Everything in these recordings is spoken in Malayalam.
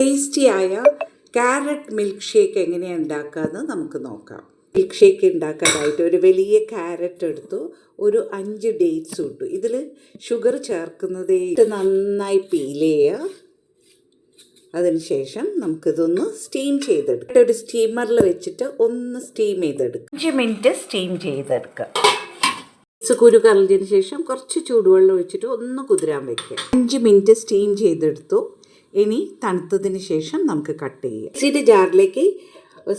ടേസ്റ്റിയായ ക്യാരറ്റ് മിൽക്ക് ഷേക്ക് എങ്ങനെയാണ് ഉണ്ടാക്കാമെന്ന് നമുക്ക് നോക്കാം. മിൽക്ക് ഷേക്ക് ഉണ്ടാക്കാനായിട്ട് ഒരു വലിയ ക്യാരറ്റ് എടുത്തു ഒരു അഞ്ച് ഡേറ്റ്സ് ഇട്ടു. ഇതിൽ ഷുഗർ ചേർക്കുന്നതേ ഇത് നന്നായി പീൽ ചെയ്യുക അതിനുശേഷം നമുക്കിതൊന്ന് സ്റ്റീം ചെയ്തെടുക്കാം. ഒരു സ്റ്റീമറിൽ വെച്ചിട്ട് ഒന്ന് സ്റ്റീം ചെയ്തെടുക്കുക അഞ്ച് മിനിറ്റ് സ്റ്റീം ചെയ്തെടുക്കുക കുരു കറിഞ്ഞതിന് ശേഷം കുറച്ച് ചൂടുവെള്ളം ഒഴിച്ചിട്ട് ഒന്ന് കുതിരാൻ വെക്കുക അഞ്ച് മിനിറ്റ് സ്റ്റീം ചെയ്തെടുത്തു. ഇനി തണുത്തതിന് ശേഷം നമുക്ക് കട്ട് ചെയ്യാം. മിക്സിയുടെ ജാറിലേക്ക്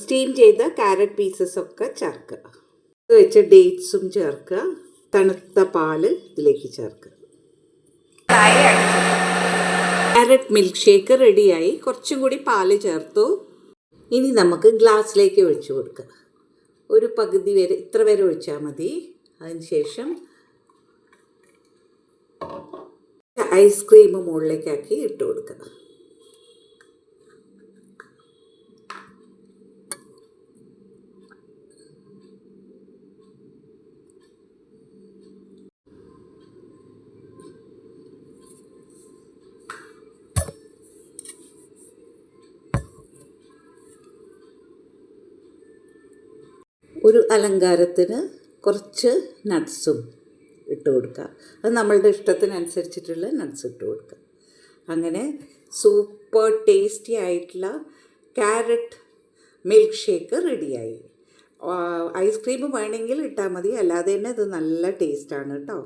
സ്റ്റീം ചെയ്ത ക്യാരറ്റ് പീസസ് ഒക്കെ ചേർക്കുക. അത് വെച്ച് ഡേറ്റ്സും ചേർക്കുക. തണുത്ത പാൽ ഇതിലേക്ക് ചേർക്കുക. ക്യാരറ്റ് മിൽക്ക് ഷേക്ക് റെഡിയായി കുറച്ചും കൂടി പാൽ ചേർത്തു. ഇനി നമുക്ക് ഗ്ലാസ്സിലേക്ക് ഒഴിച്ചു കൊടുക്കുക. ഒരു പകുതി വരെ ഇത്ര വരെ ഒഴിച്ചാൽ മതി. അതിനുശേഷം ഐസ്ക്രീം മുകളിലേക്കാക്കി ഇട്ട് കൊടുക്കുക. ഒരു അലങ്കാരത്തിന് കുറച്ച് നട്ട്സും ഇട്ട് കൊടുക്കുക. അത് നമ്മളുടെ ഇഷ്ടത്തിനനുസരിച്ചിട്ടുള്ള നട്ട്സ് ഇട്ട് കൊടുക്കുക. അങ്ങനെ സൂപ്പർ ടേസ്റ്റി ആയിട്ടുള്ള ക്യാരറ്റ് മിൽക്ക് ഷേക്ക് റെഡിയായി ഐസ്ക്രീം വേണമെങ്കിൽ ഇട്ടാൽ മതി. അല്ലാതെ തന്നെ ഇത് നല്ല ടേസ്റ്റാണ് കേട്ടോ.